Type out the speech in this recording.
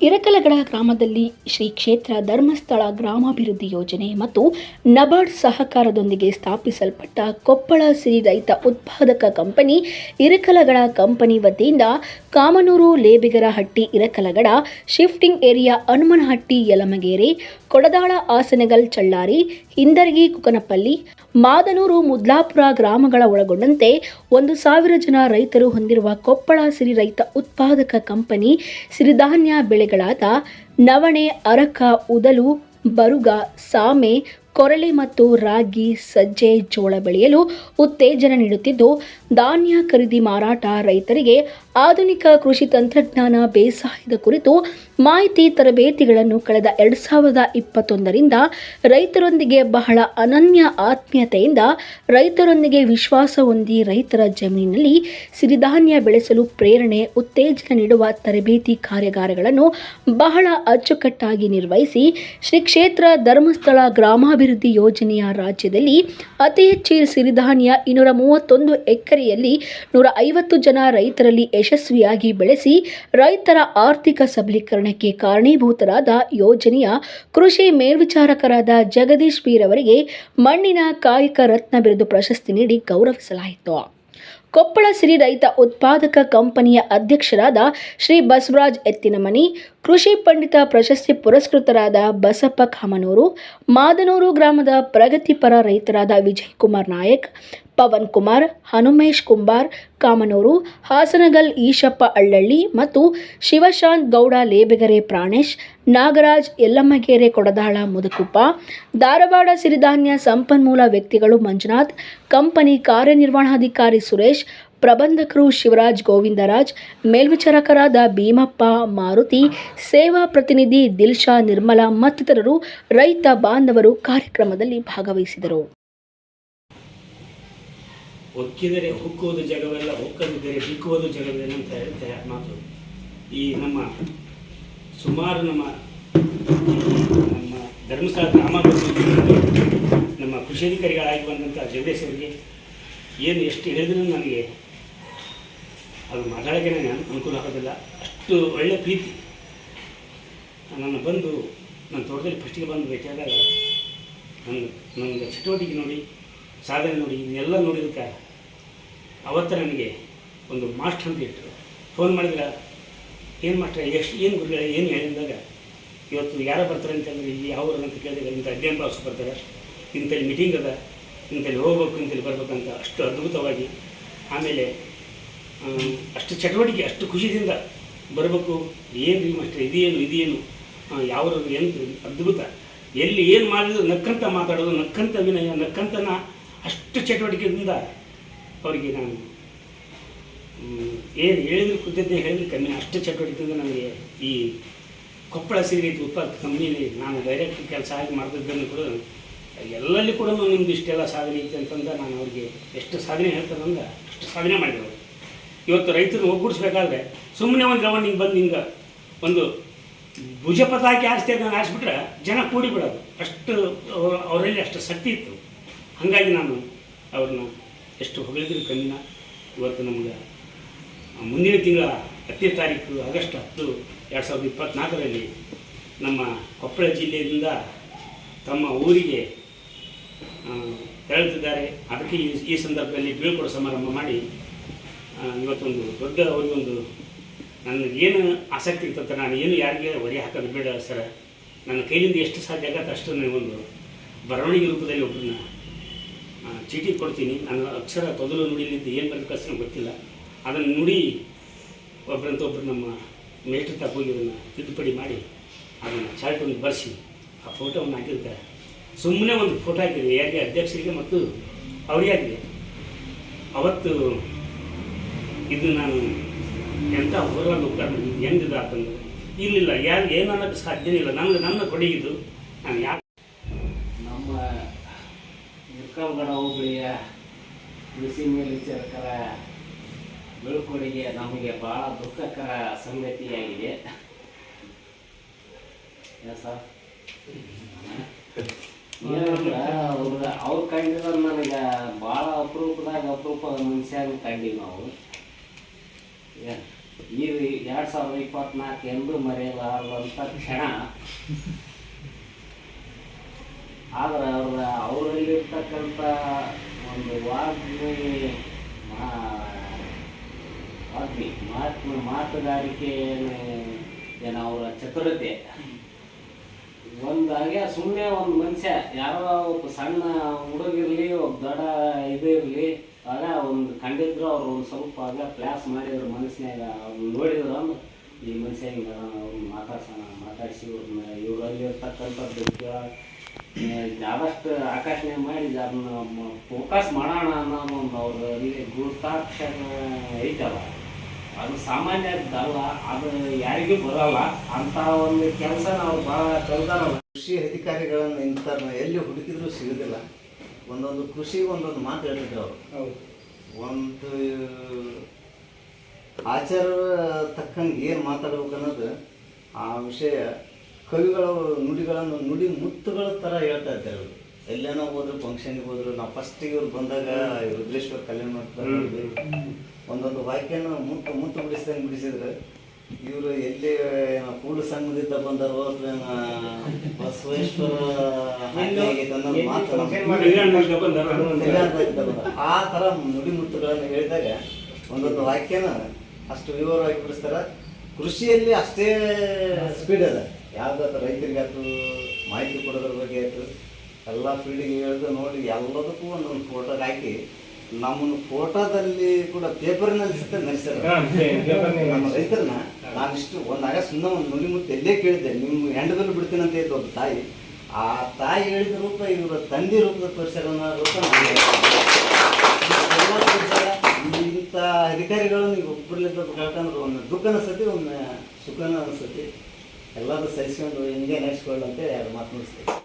ಇರಕಲಗಡ ಗ್ರಾಮದಲ್ಲಿ ಶ್ರೀ ಕ್ಷೇತ್ರ ಧರ್ಮಸ್ಥಳ ಗ್ರಾಮಾಭಿವೃದ್ಧಿ ಯೋಜನೆ ಮತ್ತು ನಬಾರ್ಡ್ ಸಹಕಾರದೊಂದಿಗೆ ಸ್ಥಾಪಿಸಲ್ಪಟ್ಟ ಕೊಪ್ಪಳ ಸಿರಿ ರೈತ ಉತ್ಪಾದಕ ಕಂಪನಿ ಇರಕಲಗಡ ಕಂಪನಿ ವತಿಯಿಂದ ಕಾಮನೂರು ಲೇಬಿಗರಹಟ್ಟಿ ಇರಕಲಗಡ ಶಿಫ್ಟಿಂಗ್ ಏರಿಯಾ ಹನುಮನಹಟ್ಟಿ ಯಲಮಗೇರಿ, ಕೊಡದಾಳ ಆಸನಗಲ್ ಚಳ್ಳಾರಿ, ಹಿಂದರ್ಗಿ ಕುಕನಪಲ್ಲಿ ಮಾದನೂರು ಮುದ್ಲಾಪುರ ಗ್ರಾಮಗಳ ಒಳಗೊಂಡಂತೆ ಒಂದು ಸಾವಿರ ಜನ ರೈತರು ಹೊಂದಿರುವ ಕೊಪ್ಪಳ ಸಿರಿ ರೈತ ಉತ್ಪಾದಕ ಕಂಪನಿ ಸಿರಿಧಾನ್ಯ ಬೆಳೆಗಳಾದ ನವಣೆ, ಅರಕ, ಉದಲು, ಬರುಗ, ಸಾಮೆ, ಕೊರಳೆ ಮತ್ತು ರಾಗಿ, ಸಜ್ಜೆ, ಜೋಳ ಬೆಳೆಯಲು ಉತ್ತೇಜನ ನೀಡುತ್ತಿದ್ದು, ಧಾನ್ಯ ಖರೀದಿ ಮಾರಾಟ ರೈತರಿಗೆ ಆಧುನಿಕ ಕೃಷಿ ತಂತ್ರಜ್ಞಾನ ಬೇಸಾಯದ ಕುರಿತು ಮಾಹಿತಿ ತರಬೇತಿಗಳನ್ನು ಕಳೆದ ಎರಡು ಸಾವಿರದ ಇಪ್ಪತ್ತೊಂದರಿಂದ ರೈತರೊಂದಿಗೆ ಬಹಳ ಅನನ್ಯ ಆತ್ಮೀಯತೆಯಿಂದ ರೈತರೊಂದಿಗೆ ವಿಶ್ವಾಸ ಹೊಂದಿ ರೈತರ ಜಮೀನಿನಲ್ಲಿ ಸಿರಿಧಾನ್ಯ ಬೆಳೆಸಲು ಪ್ರೇರಣೆ, ಉತ್ತೇಜನ ನೀಡುವ ತರಬೇತಿ ಕಾರ್ಯಾಗಾರಗಳನ್ನು ಬಹಳ ಅಚ್ಚುಕಟ್ಟಾಗಿ ನಿರ್ವಹಿಸಿ ಶ್ರೀ ಕ್ಷೇತ್ರ ಧರ್ಮಸ್ಥಳ ಗ್ರಾಮಾಭಿವೃದ್ಧಿ ಯೋಜನೆಯ ರಾಜ್ಯದಲ್ಲಿ ಅತಿ ಹೆಚ್ಚು ಸಿರಿಧಾನ್ಯ ಇನ್ನೂರ ಮೂವತ್ತೊಂದು ಎಕರೆಯಲ್ಲಿ ನೂರ ಐವತ್ತು ಜನ ರೈತರಲ್ಲಿ ಯಶಸ್ವಿಯಾಗಿ ಬೆಳೆಸಿ ರೈತರ ಆರ್ಥಿಕ ಸಬಲೀಕರಣಕ್ಕೆ ಕಾರಣೀಭೂತರಾದ ಯೋಜನೆಯ ಕೃಷಿ ಮೇಲ್ವಿಚಾರಕರಾದ ಜಗದೀಶ್ ಪೀರ್ ಅವರಿಗೆ ಮಣ್ಣಿನ ಕಾಯಕ ರತ್ನ ಬಿರುದು ಪ್ರಶಸ್ತಿ ನೀಡಿ ಗೌರವಿಸಲಾಯಿತು. ಕೊಪ್ಪಳ ಸಿರಿ ರೈತ ಉತ್ಪಾದಕ ಕಂಪನಿಯ ಅಧ್ಯಕ್ಷರಾದ ಶ್ರೀ ಬಸವರಾಜ್ ಎತ್ತಿನಮನಿ ಕೃಷಿ ಪಂಡಿತ ಪ್ರಶಸ್ತಿ ಪುರಸ್ಕೃತರಾದ ಬಸಪ್ಪ ಕಾಮನೂರು, ಮಾದನೂರು ಗ್ರಾಮದ ಪ್ರಗತಿಪರ ರೈತರಾದ ವಿಜಯ್ ಕುಮಾರ್ ನಾಯಕ್, ಪವನ್ ಕುಮಾರ್, ಹನುಮೇಶ್ ಕುಂಬಾರ್, ಕಾಮನೂರು, ಹಾಸನಗಲ್ ಈಶಪ್ಪ ಅಳ್ಳಳ್ಳಿ ಮತ್ತು ಶಿವಶಾಂತ್ ಗೌಡ ಲೇಬೆಗರೆ ಪ್ರಾಣೇಶ್, ನಾಗರಾಜ್ ಯಲ್ಲಮ್ಮಗೆರೆ ಕೊಡದಾಳ ಮುದುಕುಪ್ಪ, ಧಾರವಾಡ ಸಿರಿಧಾನ್ಯ ಸಂಪನ್ಮೂಲ ವ್ಯಕ್ತಿಗಳು ಮಂಜುನಾಥ್, ಕಂಪನಿ ಕಾರ್ಯನಿರ್ವಹಣಾಧಿಕಾರಿ ಸುರೇಶ್ ಪ್ರಬಂಧಕರು ಶಿವರಾಜ್ ಗೋವಿಂದರಾಜ್, ಮೇಲ್ವಿಚಾರಕರಾದ ಭೀಮಪ್ಪ ಮಾರುತಿ, ಸೇವಾ ಪ್ರತಿನಿಧಿ ದಿಲ್ಶಾ ನಿರ್ಮಲಾ ಮತ್ತಿತರರು ರೈತ ಬಾಂಧವರು ಕಾರ್ಯಕ್ರಮದಲ್ಲಿ ಭಾಗವಹಿಸಿದರು. ಒಕ್ಕಿದರೆ ಹುಕ್ಕುವುದು ಜಗವೆಲ್ಲ, ಹೊಕ್ಕದಿದ್ದರೆ ಬಿಕ್ಕುವುದು ಜಗವೆಲ್ಲ ಅಂತ ಹೇಳ್ತಾರೆ ಮಾತು. ಈ ನಮ್ಮ ಸುಮಾರು ನಮ್ಮ ನಮ್ಮ ಧರ್ಮಸ್ಥಳ ಗ್ರಾಮಾಭಿವೃದ್ಧಿ ನಮ್ಮ ಕೃಷಿ ಅಧಿಕಾರಿಗಳಾಗಿ ಬಂದಂಥ ಜಗದೀಶ್ ಅವರಿಗೆ ಏನು ಎಷ್ಟು ಹೇಳಿದ್ರೂ ನನಗೆ ಅದು ಮಾತಾಡೋಕ್ಕೆ ಅನುಕೂಲ ಆಗೋದಿಲ್ಲ. ಅಷ್ಟು ಒಳ್ಳೆ ಪ್ರೀತಿ. ನನ್ನ ಬಂದು, ನನ್ನ ತೋಟದಲ್ಲಿ ಫಸ್ಟಿಗೆ ಬಂದು ಬೇಕಾದಾಗ ನನ್ನ ನನ್ನ ಚಟುವಟಿಕೆ ನೋಡಿ, ಸಾಧನೆ ನೋಡಿ, ಇದನ್ನೆಲ್ಲ ನೋಡಿದಕ್ಕೆ ಅವತ್ತು ನನಗೆ ಒಂದು ಮಾಸ್ಟರ್ ಅಂತ ಇಟ್ಟರು ಫೋನ್ ಮಾಡಿದ್ರೆ ಏನು ಮಾಸ್ಟರ್, ಎಷ್ಟು, ಏನು ಗುರುಗಳೇ, ಏನು ಹೇಳಿದಾಗ, ಇವತ್ತು ಯಾರು ಬರ್ತಾರೆ ಅಂತಂದರೆ ಯಾವ ಅಂತ ಕೇಳಿದಾಗ ಇಂಥ ಅಧ್ಯಯನ ಬಾಸು ಬರ್ತಾರೆ. ಇಂಥಲ್ಲಿ ಮೀಟಿಂಗ್ ಅದ, ಇಂಥಲ್ಲಿ ಹೋಗ್ಬೇಕು, ಇಂಥಲ್ಲಿ ಬರ್ಬೇಕಂತ ಅಷ್ಟು ಅದ್ಭುತವಾಗಿ ಆಮೇಲೆ ಅಷ್ಟು ಚಟುವಟಿಕೆ, ಅಷ್ಟು ಖುಷಿಯಿಂದ ಬರಬೇಕು. ಏನು ರೀ ಅಷ್ಟು ಇದೇನು ಇದೇನು? ಯಾವ ಏನು ಅದ್ಭುತ. ಎಲ್ಲಿ ಏನು ಮಾಡಿದ್ರು ನಕ್ಕಂತ ಮಾತಾಡೋದು, ನಕ್ಕಂತ ವಿನಯ, ನಕ್ಕಂತನ ಅಷ್ಟು ಚಟುವಟಿಕೆಯಿಂದ ಅವರಿಗೆ ನಾನು ಏನು ಹೇಳಿದ್ರು ಕೃತಜ್ಞತೆ ಹೇಳಿದ್ರು ಕಮ್ಮಿ, ಅಷ್ಟು ಚಟುವಟಿಕೆಯಿಂದ ನನಗೆ ಈ ಕೊಪ್ಪಳ ಸೀರೆ ಉತ್ಪಾದಕ ಕಂಪ್ನಿಯಲ್ಲಿ ನಾನು ಡೈರೆಕ್ಟ್ ಕೆಲಸ ಆಗಿ ಮಾಡ್ತಿದ್ದನ್ನು ಕೂಡ ಎಲ್ಲಲ್ಲಿ ಕೂಡ ನಿಮ್ದು ಇಷ್ಟೆಲ್ಲ ಸಾಧನೆ ಐತೆ ಅಂತಂದ ನಾನು ಅವ್ರಿಗೆ ಎಷ್ಟು ಸಾಧನೆ ಹೇಳ್ತಾರಂದ್ರೆ ಅಷ್ಟು ಸಾಧನೆ ಮಾಡಿದವರು ಇವತ್ತು ರೈತರು ಒಗ್ಗೂಡಿಸ್ಬೇಕಾದ್ರೆ ಸುಮ್ಮನೆ ಒಂದು ರೌಂಡ್ ಹಿಂಗೆ ಬಂದು ಹಿಂಗೆ ಒಂದು ಭುಜ ಆರಿಸ್ತಾ ನಾನು ಆರಿಸ್ಬಿಟ್ರೆ ಜನ ಕೂಡಿ ಬಿಡೋದು. ಅಷ್ಟು ಅವ್ರ- ಅವರಲ್ಲಿ ಅಷ್ಟು ಶಕ್ತಿ ಇತ್ತು. ಹಾಗಾಗಿ ನಾನು ಅವ್ರನ್ನ ಎಷ್ಟು ಹೊಗಳಿದ್ರು ಕಣ್ಣಿನ, ಇವತ್ತು ನಮ್ಗೆ ಮುಂದಿನ ತಿಂಗಳ ಹತ್ತನೇ ತಾರೀಕು ಆಗಸ್ಟ್ ಹತ್ತು ಎರಡು ಸಾವಿರದ ಇಪ್ಪತ್ತ್ನಾಲ್ಕರಲ್ಲಿ ನಮ್ಮ ಕೊಪ್ಪಳ ಜಿಲ್ಲೆಯಿಂದ ತಮ್ಮ ಊರಿಗೆ ತೆರಳುತ್ತಿದ್ದಾರೆ. ಅದಕ್ಕೆ ಈ ಸಂದರ್ಭದಲ್ಲಿ ಬೀಳ್ಕೊಡೋ ಸಮಾರಂಭ ಮಾಡಿ ಇವತ್ತೊಂದು ದೊಡ್ಡ ಅವರಿಗೊಂದು ನನಗೆ ಏನು ಆಸಕ್ತಿ ಇರ್ತಂತ ನಾನು ಏನು ಯಾರಿಗೆ ಹೊರೆ ಹಾಕೋದು ಬೇಡ ಸರ್. ನನ್ನ ಕೈಲಿಂದ ಎಷ್ಟು ಸಾಧ್ಯ ಆಗತ್ತೆ ಅಷ್ಟು ನಾನು ಒಂದು ಬರವಣಿಗೆ ರೂಪದಲ್ಲಿ ಒಬ್ಬರನ್ನ ಚೀಟಿ ಕೊಡ್ತೀನಿ. ನನ್ನ ಅಕ್ಷರ ತೊದಲು ನುಡಿಲಿಂದ ಏನು ಬರಬೇಕು ನನಗೆ ಗೊತ್ತಿಲ್ಲ. ಅದನ್ನು ನುಡಿ ಒಬ್ಬರಂತ ಒಬ್ಬರು ನಮ್ಮ ತಗೋಗಿ ಹೋಗಿ ಅದನ್ನು ತಿದ್ದುಪಡಿ ಮಾಡಿ ಅದನ್ನು ಚಾರ್ಟ್ ಒಂದು ಬರೆಸಿ, ಆ ಫೋಟೋವನ್ನು ಹಾಕಿರ್ತಾರೆ. ಸುಮ್ಮನೆ ಒಂದು ಫೋಟೋ ಹಾಕಿದೆ. ಯಾರಿಗೆ ಅಧ್ಯಕ್ಷರಿಗೆ ಮತ್ತು ಅವರಿಗೆ ಆಗಿದೆ ಅವತ್ತು ಇದು ನಾನು ಎಂಥ ಹೋರಾಟ ಉಪಕರಣ ಹೆಂಗಿದೆ ಇಲ್ಲ ಇಲ್ಲಿಲ್ಲ, ಯಾರು ಏನು ಅನ್ನೋಕ್ಕೆ ಸಾಧ್ಯನೇ ಇಲ್ಲ. ನನಗೆ ನನ್ನ ಕೊಡುಗಿದ್ದು ನಾನು ಯಾಕೆ ನಮ್ಮ ಇರ್ಕಲ್ಗಡ ಹೋಬಳಿಯ ಕೃಷಿ ಮೇಲ್ವಿಚಾರಕರ ಬೀಳ್ಕೊಡುಗೆ ನಮಗೆ ಬಹಳ ದುಃಖಕರ ಸಂಗತಿಯಾಗಿದೆ. ಸರ್? ಏನಂದ್ರೆ ಅವ್ರು ಅವ್ರು ಕಂಡಿರೋ ನನಗೆ ಭಾಳ ಅಪರೂಪದಾಗ ಅಪರೂಪ ಮನುಷ್ಯಾಗ ಕಂಡೀವಿ ನಾವು. ಈ ಎರಡು ಸಾವಿರದ ಇಪ್ಪತ್ನಾಲ್ಕು ಎಂದು ಮರೆಯಲಾರದಂಥ ಕ್ಷಣ. ಆದ್ರೆ ಅವ್ರ, ಅವರಲ್ಲಿರ್ತಕ್ಕಂಥ ಒಂದು ವಾಗ್ಮಿ ವಾಗ್ಮಿ ಮಾತು ಮಾತುಗಾರಿಕೆ ಏನು ಅವರ ಚತುರತೆ. ಒಂದಾಗೆ ಸುಮ್ಮನೆ ಒಂದು ಮನುಷ್ಯ, ಯಾರೋ ಒಬ್ಬ ಸಣ್ಣ ಹುಡುಗಿರ್ಲಿ, ಒಬ್ಬ ದೊಡ್ಡ ಇದು ಇರಲಿ ಆಗ ಒಂದು ಕಂಡಿದ್ರು ಅವ್ರು ಒಂದು ಸ್ವಲ್ಪ ಆಗ ಕ್ಲಾಸ್ ಮಾಡಿದ್ರು ಮನಸ್ಸಿನಾಗ ಅವ್ರು ನೋಡಿದ್ರು ಅಂದ್ರೆ ಈ ಮನುಷ್ಯ ಹಿಂಗೆ ಅವ್ರನ್ನ ಮಾತಾಡ್ಸೋಣ, ಮಾತಾಡಿಸಿ ಇವ್ರನ್ನ ಇರ್ತಕ್ಕಂಥದ್ದು ಕೇಳ- ಆದಷ್ಟು ಆಕರ್ಷಣೆ ಮಾಡಿ ಅದನ್ನ ಫೋಕಸ್ ಮಾಡೋಣ ಅನ್ನೋ ಒಂದು ಅವ್ರಲ್ಲಿ ಗುರುತಾಕ್ಷರ ಐತಲ್ಲ. ಅದು ಸಾಮಾನ್ಯದ್ದಲ್ಲ, ಅದು ಯಾರಿಗೂ ಬರಲ್ಲ. ಅಂತ ಒಂದು ಕೆಲಸ ನಾವು ಭಾಳ ಕಲ್ತಾರಲ್ಲ ಕೃಷಿ ಅಧಿಕಾರಿಗಳನ್ನು ಇಂಥ ಎಲ್ಲಿ ಹುಡುಕಿದ್ರು ಸಿಗೋದಿಲ್ಲ. ಒಂದೊಂದು ಕೃಷಿಗೆ ಒಂದೊಂದು ಮಾತು ಹೇಳ್ತಿದ್ರು ಅವರು. ಒಂದು ಆಚಾರ ತಕ್ಕಂಗೆ ಏನು ಮಾತಾಡ್ಬೇಕು ಅನ್ನೋದು ಆ ವಿಷಯ ಕವಿಗಳ ನುಡಿಗಳನ್ನು ನುಡಿ ಮುತ್ತುಗಳ ಥರ ಹೇಳ್ತಾ ಇದ್ದಾರೆ ಅವರು. ಎಲ್ಲೇನೋ ಹೋದ್ರು ಫಂಕ್ಷನ್ಗೆ ಹೋದ್ರು ನಾವು ಫಸ್ಟಿಗೆ ಇವ್ರು ಬಂದಾಗ ರುದ್ರೇಶ್ವರ ಕಲ್ಯಾಣ ಮಾಡ್ತಾರೆ ಒಂದೊಂದು ವಾಕ್ಯನ ಮುತ್ತು ಮುತ್ತು ಬಿಡಿಸ್ದಂಗೆ ಬಿಡಿಸಿದ್ರು ಇವರು ಎಲ್ಲಿ ಕೂಡು ಸಂಘದಿಂದ ಬಂದ ಬಸವೇಶ್ವರ. ಆ ತರ ನುಡಿಮುತ್ತುಗಳನ್ನು ಹೇಳಿದಾಗ ಒಂದೊಂದು ವಾಕ್ಯನ ಅಷ್ಟು ವಿವರವಾಗಿ ಬಿಡಿಸ್ತಾರ. ಕೃಷಿಯಲ್ಲಿ ಅಷ್ಟೇ ಸ್ಪೀಡ್ ಅದ. ಯಾವ್ದಾದ್ರು ರೈತರಿಗಾಯ್ತು ಮಾಹಿತಿ ಕೊಡೋದ್ರ ಬಗ್ಗೆ ಆಯ್ತು. ಎಲ್ಲ ಫೀಲ್ಡಿಗೆ ಹೇಳಿದ ನೋಡಿ ಎಲ್ಲದಕ್ಕೂ ಒಂದೊಂದು ಫೋಟೋ ಹಾಕಿ ನಮ್ಮನ್ನು ಫೋಟೋದಲ್ಲಿ ಕೂಡ ಪೇಪರ್ನಲ್ಲಿ ಸಿಗ್ತಾರೆ ನಡೆಸ್ತಾರೆ ನಮ್ಮ ರೈತರನ್ನ ನಾನಿಷ್ಟು ಒಂದಾಗ ಸುಮ್ಮನೆ ಒಂದು ನುಡಿ ಮುತ್ತು ಎಲ್ಲೇ ಕೇಳಿದ್ದೆ. ನಿಮ್ಮ ಹೆಂಡದಲ್ಲಿ ಬಿಡ್ತೀನಿ ಅಂತ ಇದ್ದು ಒಂದು ತಾಯಿ. ಆ ತಾಯಿ ಹೇಳಿದ ರೂಪ ಇವರ ತಂದೆ ರೂಪದ ತೋರಿಸ್ಯಾರ ರೂಪ. ಇಂಥ ಅಧಿಕಾರಿಗಳನ್ನು ಈಗ ಒಬ್ಬರಲ್ಲಿದ್ದ ಕಳ್ಕೊಂಡ್ರೆ ಒಂದು ದುಃಖ ಅನಿಸ್ತತಿ ಒಂದು ಸುಖನ ಅನಿಸ್ತತಿ. ಎಲ್ಲರೂ ಸಹಿಸ್ಕೊಂಡು ಹಿಂಗೆ ನೆನೆಸ್ಕೊಳ್ಳಂತೆ ಎರಡು ಮಾತು ಮುಗಿಸ್ತೀವಿ